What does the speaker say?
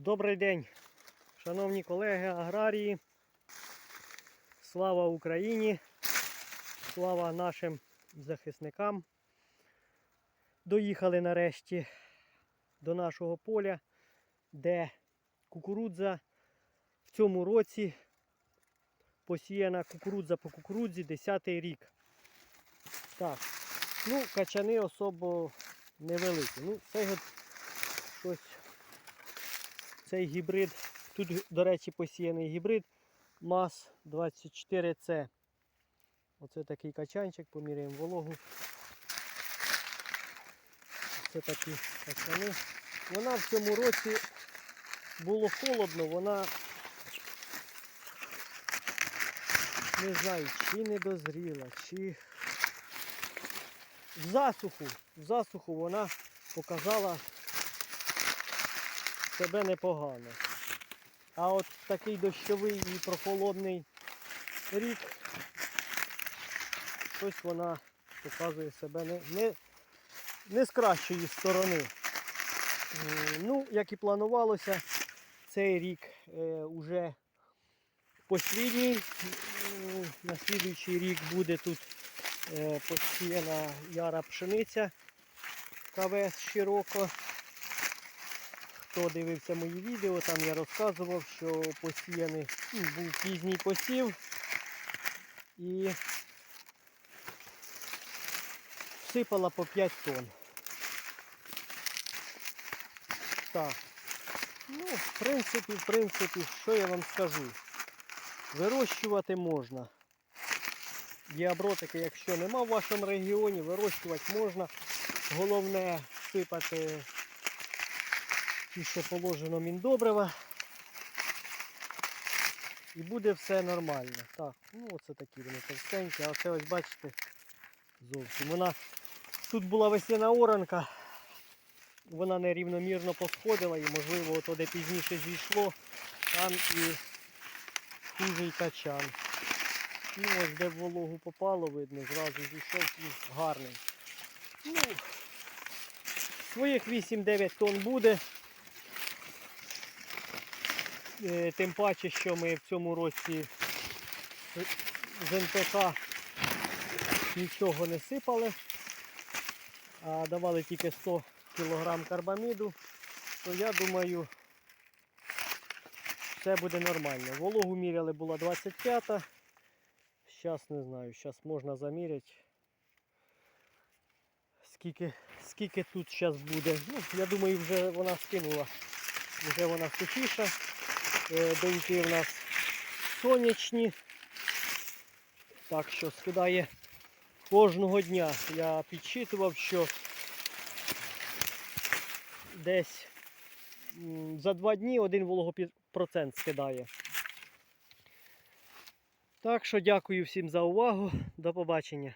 Добрий день, шановні колеги аграрії. Слава Україні! Слава нашим захисникам. Доїхали нарешті до нашого поля, де кукурудза в цьому році посіяна кукурудза по кукурудзі 10 рік. Так, ну, качани особо невеликі. Ну, це от щось цей гібрид, тут, до речі, посіяний гібрид МАЗ 24C. Оце такий качанчик, поміряємо вологу. Це такі качани. Вона в цьому році було холодно, вона не знаю, чи не дозріла, чи в засуху, в засуху вона показала себе непогано. А от такий дощовий і прохолодний рік, щось вона показує себе не, не, не з кращої сторони. Ну, як і планувалося, цей рік е, уже послідній. На слідуючий рік буде тут е, посіяна яра пшениця КВС Широко. Хто дивився мої відео, там я розказував, що посіяний ну, був пізній посів і всипала по 5 тонн. Так. Ну, в принципі, в принципі, що я вам скажу? Вирощувати можна. Діабротики, якщо нема в вашому регіоні, вирощувати можна. Головне сипати ті, що положено міндобрива. І буде все нормально. Так, ну оце такі вони товстенькі, а оце ось бачите зовсім. Вона тут була весняна оранка, вона нерівномірно посходила і можливо ото де пізніше зійшло, там і хужий качан. Ну ось де вологу попало, видно, зразу зійшов і гарний. Ну, своїх 8-9 тонн буде. Е, Тим паче, що ми в цьому році з НПК нічого не сипали, а давали тільки 100 кг карбаміду, то я думаю, все буде нормально. Вологу міряли була 25-та. Зараз не знаю, зараз можна заміряти. Скільки, скільки тут зараз буде. Ну, я думаю, вже вона скинула. Вже вона сухіша. Е, Деньки в нас сонячні. Так що скидає кожного дня. Я підсчитував, що десь за два дні один вологопроцент скидає. Так що дякую всім за увагу. До побачення.